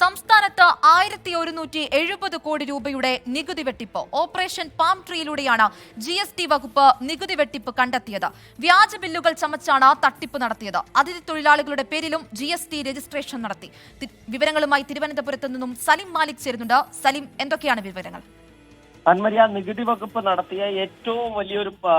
സംസ്ഥാനത്ത് ആയിരത്തി ഒരുന്നൂറ്റി എഴുപത് കോടി രൂപയുടെ നികുതി വെട്ടിപ്പ്. ഓപ്പറേഷൻ പാം ട്രീയിലൂടെയാണ് ജി എസ് ടി വകുപ്പ് നികുതി വെട്ടിപ്പ് കണ്ടെത്തിയത്. വ്യാജ ബില്ലുകൾ ചമച്ചാണ് തട്ടിപ്പ് നടത്തിയത്. അതിഥി തൊഴിലാളികളുടെ പേരിലും ജി എസ് ടി രജിസ്ട്രേഷൻ നടത്തി. വിവരങ്ങളുമായി തിരുവനന്തപുരത്ത് നിന്നും സലിം മാലിക് ചേരുന്നുണ്ട്. സലിം എന്തൊക്കെയാണ് വിവരങ്ങൾ? അൻമരിയ നികുതി വകുപ്പ് നടത്തിയ ഏറ്റവും വലിയൊരു ആ,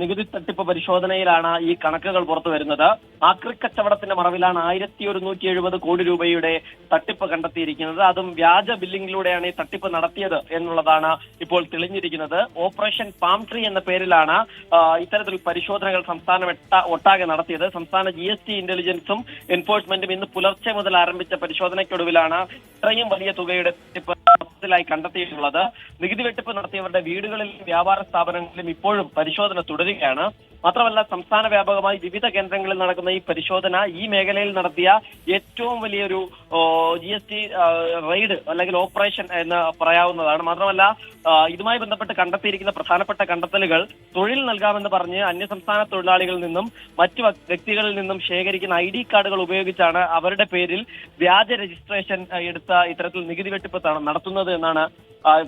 നികുതി തട്ടിപ്പ് പരിശോധനയിലാണ് ഈ കണക്കുകൾ പുറത്തു വരുന്നത്. ആക്രിക്കച്ചവടത്തിന്റെ മറവിലാണ് ആയിരത്തി ഒരുന്നൂറ്റി എഴുപത് കോടി രൂപയുടെ തട്ടിപ്പ് കണ്ടെത്തിയിരിക്കുന്നത്. അതും വ്യാജ ബില്ലിംഗിലൂടെയാണ് ഈ തട്ടിപ്പ് നടത്തിയത് എന്നുള്ളതാണ് ഇപ്പോൾ തെളിഞ്ഞിരിക്കുന്നത്. ഓപ്പറേഷൻ പാം ട്രീ എന്ന പേരിലാണ് ആ, ഇത്തരത്തിൽ പരിശോധനകൾ സംസ്ഥാനം ഒട്ടാകെ നടത്തിയത്. സംസ്ഥാന ജി എസ് ടി ഇന്റലിജൻസും എൻഫോഴ്സ്മെന്റും ഇന്ന് പുലർച്ചെ മുതൽ ആരംഭിച്ച പരിശോധനയ്ക്കൊടുവിലാണ് ഇത്രയും വലിയ തുകയുടെ തട്ടിപ്പ് മൊത്തത്തിലായി കണ്ടെത്തിയിട്ടുള്ളത് നികുതി വെട്ടിപ്പ് നടത്തിയവരുടെ വീടുകളിലും വ്യാപാര സ്ഥാപനങ്ങളിലും ഇപ്പോഴും പരിശോധന തുടരുകയാണ്. മാത്രമല്ല സംസ്ഥാന വ്യാപകമായി വിവിധ കേന്ദ്രങ്ങളിൽ നടക്കുന്ന ഈ പരിശോധന ഈ മേഖലയിൽ നടത്തിയ ഏറ്റവും വലിയൊരു ജി എസ് ടി റെയ്ഡ് അല്ലെങ്കിൽ ഓപ്പറേഷൻ എന്ന് പറയാവുന്നതാണ്. മാത്രമല്ല ഇതുമായി ബന്ധപ്പെട്ട് കണ്ടെത്തിയിരിക്കുന്ന പ്രധാനപ്പെട്ട കണ്ടെത്തലുകൾ തൊഴിൽ നൽകാമെന്ന് പറഞ്ഞ് അന്യ സംസ്ഥാന തൊഴിലാളികളിൽ നിന്നും മറ്റു വ്യക്തികളിൽ നിന്നും ശേഖരിക്കുന്ന ഐ ഡി കാർഡുകൾ ഉപയോഗിച്ചാണ് അവരുടെ പേരിൽ വ്യാജ രജിസ്ട്രേഷൻ എടുത്ത ഇത്തരത്തിൽ നികുതി വെട്ടിപ്പ് നടത്തുന്നത് എന്നാണ്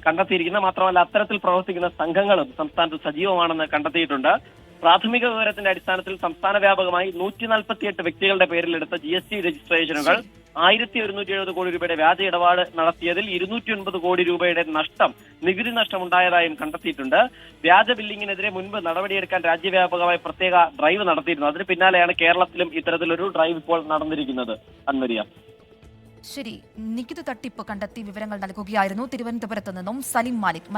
കണ്ടെത്തിയിരിക്കുന്നത്. മാത്രമല്ല അത്തരത്തിൽ പ്രവർത്തിക്കുന്ന സംഘങ്ങളും സംസ്ഥാനത്ത് സജീവമാണെന്ന് കണ്ടെത്തിയിട്ടുണ്ട്. പ്രാഥമിക വിവരത്തിന്റെ അടിസ്ഥാനത്തിൽ സംസ്ഥാന വ്യാപകമായി നൂറ്റി നാൽപ്പത്തിയെട്ട് വ്യക്തികളുടെ പേരിലെടുത്ത ജി എസ് ടി രജിസ്ട്രേഷനുകൾ ആയിരത്തി ഒരുന്നൂറ്റി എഴുപത് കോടി രൂപയുടെ വ്യാജ ഇടപാട് നടത്തിയതിൽ ഇരുന്നൂറ്റി ഒൻപത് കോടി രൂപയുടെ നഷ്ടം നികുതി നഷ്ടം ഉണ്ടായതായും കണ്ടെത്തിയിട്ടുണ്ട്. വ്യാജ ബില്ലിങ്ങിനെതിരെ മുൻപ് നടപടിയെടുക്കാൻ രാജ്യവ്യാപകമായി പ്രത്യേക ഡ്രൈവ് നടത്തിയിരുന്നു. അതിന് പിന്നാലെയാണ് കേരളത്തിലും ഇത്തരത്തിലൊരു ഡ്രൈവ് ഇപ്പോൾ നടന്നിരിക്കുന്നത്. അൻവരിയ. ശരി നികുതി തട്ടിപ്പ് കണ്ടെത്തി വിവരങ്ങൾ നൽകുകയായിരുന്നു. തിരുവനന്തപുരത്ത് നിന്നും സലിം മാലിക്.